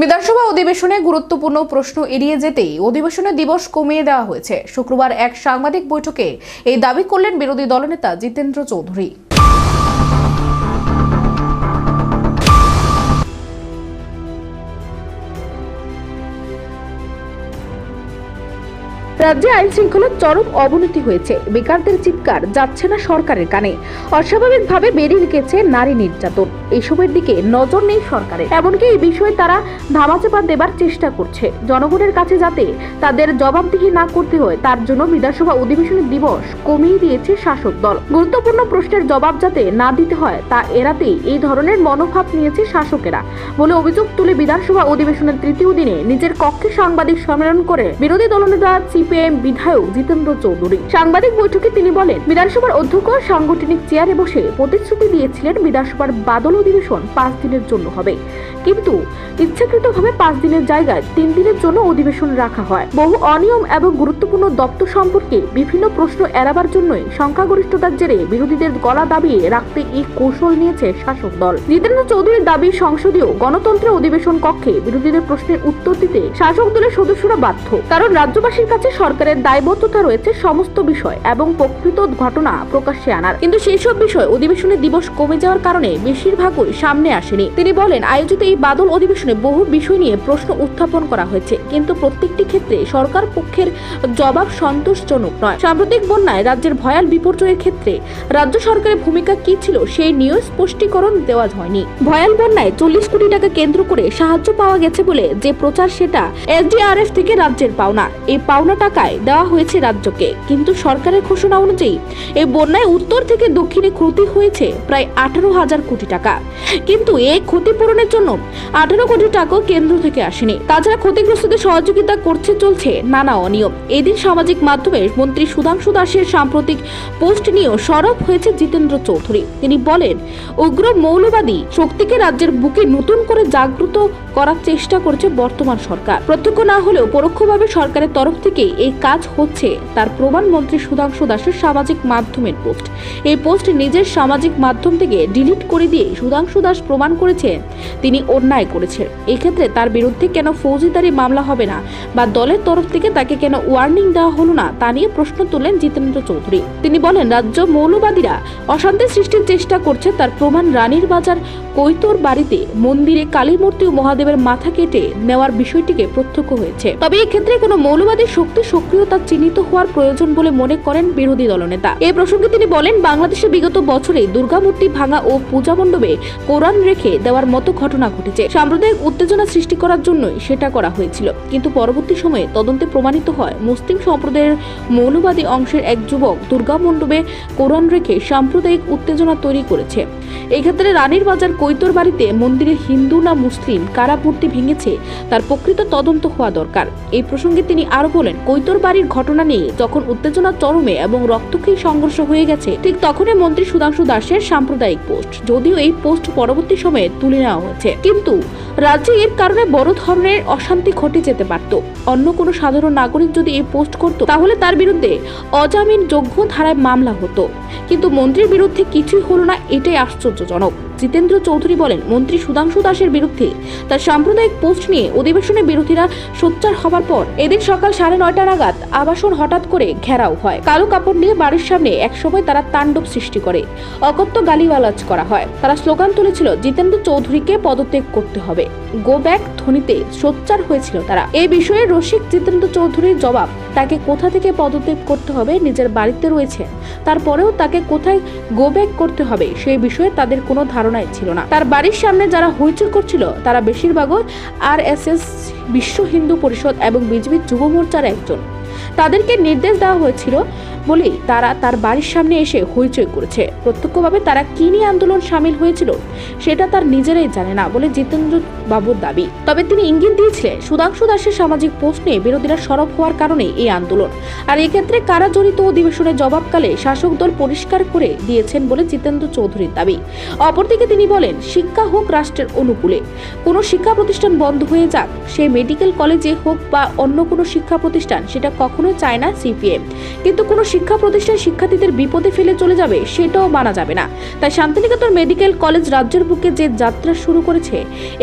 বিধানসভা অধিবেশনে গুরুত্বপূর্ণ প্রশ্ন এড়িয়ে যেতেই অধিবেশনের দিবস কমিয়ে দেওয়া হয়েছে। শুক্রবার এক সাংবাদিক বৈঠকে এই দাবি করলেন বিরোধী দলনেতা জিতেন্দ্র চৌধুরী। রাজ্যে আইন শৃঙ্খলার চরম অবনতি হয়েছে। বেকারদের চিৎকার যাচ্ছে না সরকারের কানে। অস্বাভাবিকভাবে বেরিয়ে গেছে নারী নির্যাতন। এসবের দিকে নজর নেই সরকারের। এমনকি এই বিষয়ে তারা ধামাচাপা দেবার চেষ্টা করছে। জনগণের কাছে যাতে তাদের জবাবদিহি না করতে হয়, তার জন্য বিধানসভা অধিবেশনের দিবস কমিয়ে দিয়েছে শাসক দল। গুরুত্বপূর্ণ প্রশ্নের জবাব যাতে না দিতে হয়, তা এড়াতেই এই ধরনের মনোভাব নিয়েছে শাসকেরা বলে অভিযোগ তুলে বিধানসভা অধিবেশনের তৃতীয় দিনে নিজের কক্ষে সাংবাদিক সম্মেলন করে বিরোধী দলনেতা সিপিএম বিধায়ক জিতেন্দ্র চৌধুরী। সাংবাদিক বৈঠকে তিনি বলেন, বিধানসভার অধ্যক্ষ, সাংগঠনিক চেয়ারে বসে প্রতিশ্রুতি দিয়েছিলেন বিধানসভার বাদল অধিবেশন পাঁচ দিনের জন্য হবে। কিন্তু ইচ্ছাকৃতভাবে পাঁচ দিনের জায়গায় তিন দিনের জন্য অধিবেশন রাখা হয়। বহু অনিয়ম এবং গুরুত্বপূর্ণ দপ্তর সম্পর্কে বিভিন্ন প্রশ্ন এড়াবার জন্যই সংখ্যাগরিষ্ঠতার জেরে বিরোধীদের গলা দাবিয়ে রাখতে এই কৌশল নিয়েছে শাসক দল। জিতেন্দ্র চৌধুরীর দাবি সংসদীয় গণতন্ত্রের অধিবেশন কক্ষে বিরোধীদের প্রশ্নের উত্তর দিতে শাসক দলের সদস্যরা বাধ্য। কারণ রাজ্যবাসীর কাছে সরকারের দায়বদ্ধতা রয়েছে সমস্ত বিষয় এবং প্রকৃত ঘটনা প্রকাশ্যে আনার। কিন্তু সেই সব বিষয় অধিবেশনের দিবস কমে যাওয়ার কারণে বেশিরভাগই সামনে আসেনি। তিনি বলেন, আয়োজিত এই বাদল অধিবেশনে বহু বিষয় নিয়ে প্রশ্ন উত্থাপন করা হয়েছে, কিন্তু প্রত্যেকটি ক্ষেত্রে সরকার পক্ষের জবাব সন্তোষজনক নয়। সাম্প্রতিক বন্যায় রাজ্যের ভয়াল বিপর্যয়ের ক্ষেত্রে রাজ্য সরকারের ভূমিকা কি ছিল সেই নিয়েও স্পষ্টীকরণ দেওয়া হয়নি। ভয়াল বন্যায় চল্লিশ কোটি টাকা কেন্দ্র করে সাহায্য পাওয়া গেছে বলে যে প্রচার সেটা এসডিআরএফ থেকে রাজ্যের পাওনা। এই পাওনা টাকায় দেওয়া হয়েছে রাজ্যকে। কিন্তু সরকারের ঘোষণা অনুযায়ী এই বন্যায় উত্তর থেকে দক্ষিণে ক্ষতি হয়েছে প্রায় আঠারো হাজার কোটি টাকা। কিন্তু এই ক্ষতিপূরণের জন্য আঠারো কোটি টাকাও কেন্দ্র থেকে আসেনি। তাছাড়া ক্ষতিগ্রস্তদের সহযোগিতা করছে, চলছে নানা অনিয়ম। এদিন সামাজিক মাধ্যমে মন্ত্রী সুধাংশু দাসের সাম্প্রতিক পোস্ট নিয়েও সরব হয়েছে জিতেন্দ্র চৌধুরী। তিনি বলেন, উগ্র মৌলবাদী শক্তিকে রাজ্যের বুকে নতুন করে জাগ্রত করার চেষ্টা করছে বর্তমান সরকার। প্রত্যক্ষ না হলেও পরোক্ষভাবে সরকারের তরফ থেকে এই কাজ হচ্ছে, তার প্রমাণ মন্ত্রী সুধাংশু দাসের সামাজিক মাধ্যমের পোস্ট। এই পোস্ট নিজের সামাজিক মাধ্যম থেকে ডিলিট করে দিয়ে সুধাংশু দাস প্রমাণ করেছেন তিনি অন্যায় করেছেন। এক্ষেত্রে তার বিরুদ্ধে কেন ফৌজদারি মামলা হবে না বা দলের তরফ থেকে তাকে কেন ওয়ার্নিং দেওয়া হলো না, তা নিয়ে প্রশ্ন তুলেন জিতেন্দ্র চৌধুরী। তিনি বলেন, রাজ্য মৌলবাদীরা অশান্তি সৃষ্টির চেষ্টা করছে, তার প্রমাণ রানীর বাজার কৈতর বাড়িতে মন্দিরে কালী মূর্তি ও মহাদেবের মাথা কেটে নেওয়ার বিষয়টিকে প্রত্যক্ষ হয়েছে। তবে এক্ষেত্রে কোনো মৌলবাদী শক্তি সক্রিয়তা চিহ্নিত হওয়ার প্রয়োজন বলে মনে করেন বিরোধী দলনেতা। এই প্রসঙ্গে তিনি বলেন, বাংলাদেশে বিগত বছরে দুর্গামূর্তি ভাঙা ও পূজা মণ্ডপে কোরআন রেখে দেওয়ার মতো ঘটনা ঘটেছে। সাম্প্রদায়িক উত্তেজনা সৃষ্টি করার জন্যই সেটা করা হয়েছিল। কিন্তু পরবর্তী সময়ে তদন্তে প্রমাণিত হয়, মুসলিম সম্প্রদায়ের মৌলবাদী অংশের এক যুবক দুর্গা মণ্ডপে কোরআন রেখে সাম্প্রদায়িক উত্তেজনা তৈরি করেছে। এক্ষেত্রে রানীর বাজার কৈতর বাড়িতে মন্দিরে হিন্দু না মুসলিম, কারা মূর্তি ভেঙেছে, তার প্রকৃত তদন্ত হওয়া দরকার। এই প্রসঙ্গে তিনি আরও বলেন কৈতর বাড়ির ঘটনা নিয়ে যখন উত্তেজনা চরমে এবং রক্তক্ষয়ী সংঘর্ষ হয়ে গেছে, ঠিক তখনই মন্ত্রী সুধাংশু দাসের সাম্প্রদায়িক পোস্ট, যদিও এই পোস্ট পরবর্তী সময়ে তুলে নেওয়া হয়েছে। কিন্তু রাজ্যে এর কারণে বড় ধরনের অশান্তি ঘটে যেতে পারত। অন্য কোনো সাধারণ নাগরিক যদি এই পোস্ট করত, তাহলে তার বিরুদ্ধে অজামিন যোগ্য ধারায় মামলা হতো। কিন্তু মন্ত্রীর বিরুদ্ধে কিছুই হলো না, এটাই আশ্চর্যজনক। জিতেন্দ্র চৌধুরী বলেন, মন্ত্রী সুধাংশু দাসের বিরুদ্ধে তার সাম্প্রদায়িক পোস্ট নিয়ে অধিবেশনে বিরোধীরা সোচ্চার হবার পর এদিন সকাল সাড়ে নয়টা নাগাদ আবাসন হঠাৎ করে ঘেরাও হয়। কালো কাপড় নিয়ে বাড়ির সামনে একসময় তারা তাণ্ডব সৃষ্টি করে। অকথ্য গালিওয়ালাজ করা হয়। তারা স্লোগান তুলেছিল, জিতেন্দ্র চৌধুরীকে পদত্যাগ করতে হবে। গো ব্যাক ধ্বনিতে সোচ্চার হয়েছিল তারা। এই বিষয়ে রসিক জিতেন্দ্র চৌধুরীর জবাব, তাকে কোথা থেকে পদত্যাগ করতে হবে? নিজের বাড়িতে রয়েছে। তারপরেও তাকে কোথায় গো ব্যাক করতে হবে? সেই বিষয়ে তাদের কোনো ধারণাই ছিল না। তার বাড়ির সামনে যারা হইচই করছিল, তারা বেশিরভাগই আর এস এস বিশ্ব হিন্দু পরিষদ এবং বিজেপি যুব মোর্চার একজন। তাদেরকে নির্দেশ দেওয়া হয়েছিল বলেই তারা তার বাড়ির সামনে এসে হইচই করেছে। প্রত্যক্ষভাবে তারা কি নিয়ে আন্দোলন সামিল হয়েছিল সেটা তার নিজেরাই জানে না বলে জিতেন্দ্র বাবুর দাবি। তবে তিনি ইঙ্গিত দিয়েছিলেন, সুধাংশু দাসের সামাজিক নিয়ে বিরোধীরা সরব হওয়ার কারণে এই আন্দোলন। আর এক্ষেত্রে কারা জড়িত অধিবেশনের জবাবকালে শাসক দল পরিষ্কার করে দিয়েছেন বলে জিতেন্দ্র চৌধুরীর দাবি। অপরদিকে তিনি বলেন, শিক্ষা হোক রাষ্ট্রের অনুকূলে, কোনো শিক্ষা প্রতিষ্ঠান বন্ধ হয়ে যাক, সে মেডিকেল কলেজে হোক বা অন্য কোনো শিক্ষা প্রতিষ্ঠান, সেটা কখনো কখনো চায় না সিপিএম। কিন্তু কোনো শিক্ষা প্রতিষ্ঠান শিক্ষার্থীদের বিপদে ফেলে চলে যাবে সেটাও মানা যাবে না। তাই শান্তিনিকেতন মেডিকেল কলেজ রাজ্যের বুকে যে যাত্রা শুরু করেছে,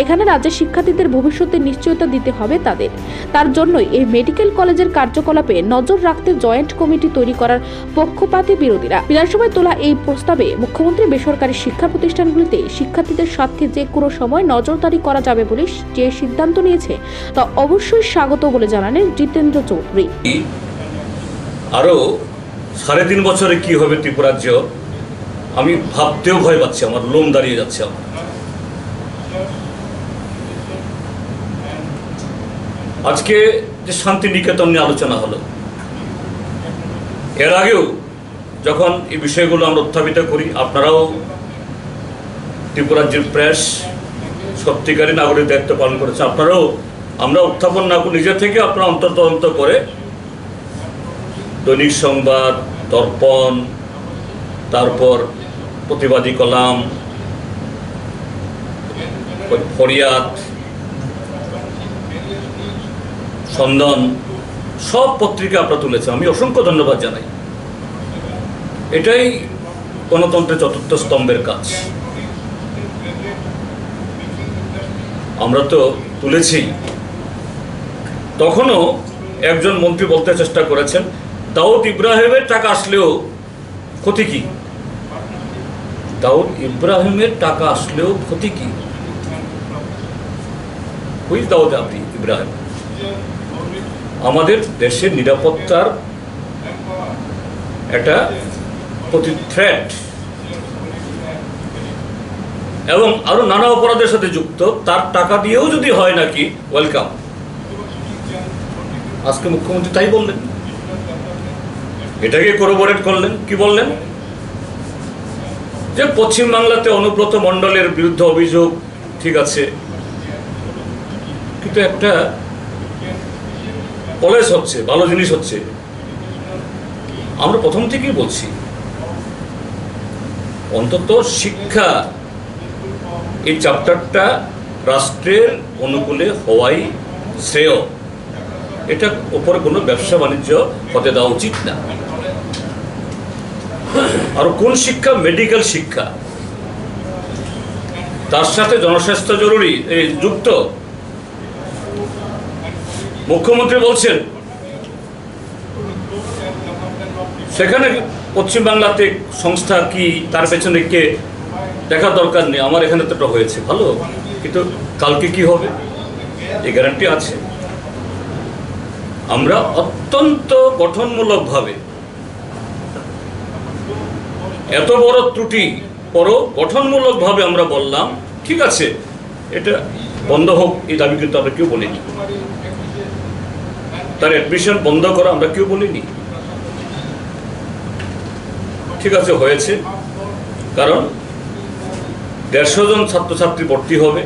এখানে রাজ্যের শিক্ষার্থীদের ভবিষ্যতে নিশ্চয়তা দিতে হবে তাদের। তার জন্যই এই মেডিকেল কলেজের কার্যকলাপে নজর রাখতে জয়েন্ট কমিটি তৈরি করার পক্ষপাতী বিরোধীরা। বিধানসভায় তোলা এই প্রস্তাবে মুখ্যমন্ত্রী বেসরকারি শিক্ষা প্রতিষ্ঠানগুলিতে শিক্ষার্থীদের স্বার্থে যে কোনো সময় নজরদারি করা যাবে বলে যে সিদ্ধান্ত নিয়েছে, তা অবশ্যই স্বাগত বলে জানালেন জিতেন্দ্র চৌধুরী। আরও সাড়ে তিন বছরে কি হবে ত্রিপুরাজ্য আমি ভাবতেও ভয় পাচ্ছি, আমার লোম দাঁড়িয়ে যাচ্ছে আমার। আজকে যে শান্তি নিকেতন নিয়ে আলোচনা হলো, এর আগেও যখন এই বিষয়গুলো আমরা উত্থাপিত করি, আপনারাও ত্রিপুরাজ্যের প্রেস সত্যিকারী নাগরিক দায়িত্ব পালন করেছে, আপনারাও, আমরা উত্থাপন না করে নিজে থেকে আপনারা অন্তর্তদন্ত করে দৈনিক সংবাদ, দর্পণ, তারপর প্রতিবাদী কলাম, ফরিয়াদ সন্দন সব পত্রিকা আপনারা তুলেছেন আমি অসংখ্য ধন্যবাদ জানাই। এটাই গণতন্ত্রের চতুর্থ স্তম্ভের কাজ। আমরা তো তুলেছি। তখনও একজন মন্ত্রী বলতে চেষ্টা করেছেন দাউদ ইব্রাহিমের টাকা আসলেও ক্ষতি কি? দাউদ ইব্রাহিমের টাকা আসলেও ক্ষতি কি? দাউদ আপনি? ইব্রাহিম। আমাদের দেশের নিরাপত্তার একটা প্রতি থ্রেট এবং আরও নানা অপরাধের সাথে যুক্ত, তার টাকা দিয়েও যদি হয় নাকি ওয়েলকাম আজকে মুখ্যমন্ত্রী তাই বললেন। এটাকে কোরোবোরেট করলেন। কি বললেন? যে পশ্চিমবাংলাতে অনুব্রত মণ্ডলের বিরুদ্ধে অভিযোগ, ঠিক আছে। কিন্তু একটা কলেজ হচ্ছে, ভালো জিনিস হচ্ছে। আমরা প্রথম থেকেই বলছি, অন্তত শিক্ষা এই চ্যাপ্টারটা রাষ্ট্রের অনুকূলে হওয়াই শ্রেয়। এটা ওপর কোনো ব্যবসা বাণিজ্য হতে দেওয়া উচিত না। আর কোন শিক্ষা? মেডিকেল শিক্ষা। তার সাথে জনস্বাস্থ্য জরুরি, এই যুক্ত। মুখ্যমন্ত্রী বলছেন, সেখানে পশ্চিমবাংলাতে সংস্থা কি, তার পেছনে কে, দেখার দরকার নেই। আমার এখানে তো এটা হয়েছে, ভালো। কিন্তু কালকে কি হবে? এই গ্যারান্টি আছে। আমরা অত্যন্ত গঠনমূলকভাবে এত বড় ত্রুটি পরও গঠনমূলকভাবে আমরা বললাম, ঠিক আছে, এটা বন্ধ হোক, এই দাবি কিন্তু আমরা কেউ বলিনি। তার অ্যাডমিশন বন্ধ করা আমরা কেউ বলিনি। ঠিক আছে, হয়েছে। কারণ দেড়শো জন ছাত্রছাত্রী ভর্তি হবে,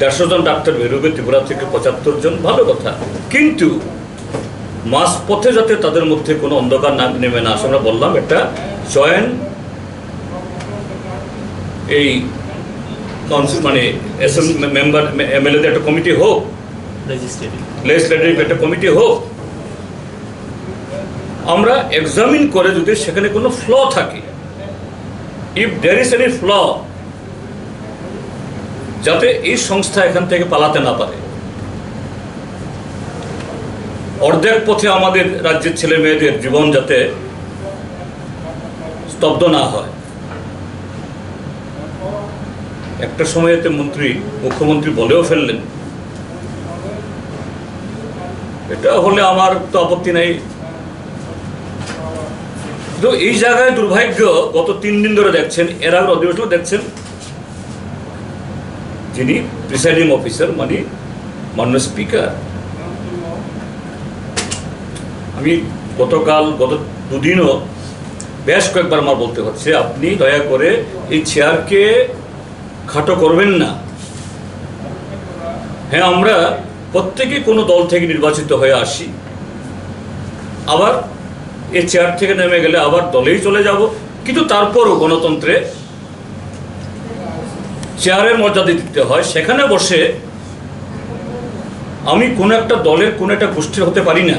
দেড়শো জন ডাক্তার বেরোবে ত্রিপুরা থেকে পঁচাত্তর জন, ভালো কথা। কিন্তু মাস পথে যাতে তাদের মধ্যে কোনো অন্ধকার না নেমে না আসে, আমরা বললাম একটা জয়েন্ট এই কাউন্সিল মানে মেম্বার এমএলএদের একটা কমিটি হোক. লেজিসলেটিভ একটা কমিটি হোক আমরা এক্সামিন করে যদি সেখানে কোনো ফ্ল থাকে if there is any flaw যাতে এই সংস্থা এখান থেকে পালাতে না পারে অর্ধেক পথে আমাদের রাজ্যের ছেলে মেয়েদের জীবন যাতে স্তব্ধ না হয়। একটা সময়তে মন্ত্রী, মুখ্যমন্ত্রী বলেও ফেললেন। এটা হলে আমার তো আপত্তি নাই। তো এই জায়গায় দুর্ভাগ্য, গত তিন দিন ধরে দেখছেন, এর আগের অধিবেশন দেখছেন, যিনি প্রিসাইডিং অফিসার মানে মাননীয় স্পিকার। আমি গতকাল, গত দুদিনও বেশ কয়েকবার আমার বলতে হচ্ছে আপনি দয়া করে এই চেয়ারকে খাটো করবেন না। হ্যাঁ আমরা প্রত্যেকে কোনো দল থেকে নির্বাচিত হয়ে আসি। আবার এই চেয়ার থেকে নেমে গেলে আবার দলেই চলে যাব। কিন্তু তারপরও গণতন্ত্রে চেয়ারের মর্যাদা দিতে হয়। সেখানে বসে আমি কোনো একটা দলের কোনো একটা গোষ্ঠীর হতে পারি না।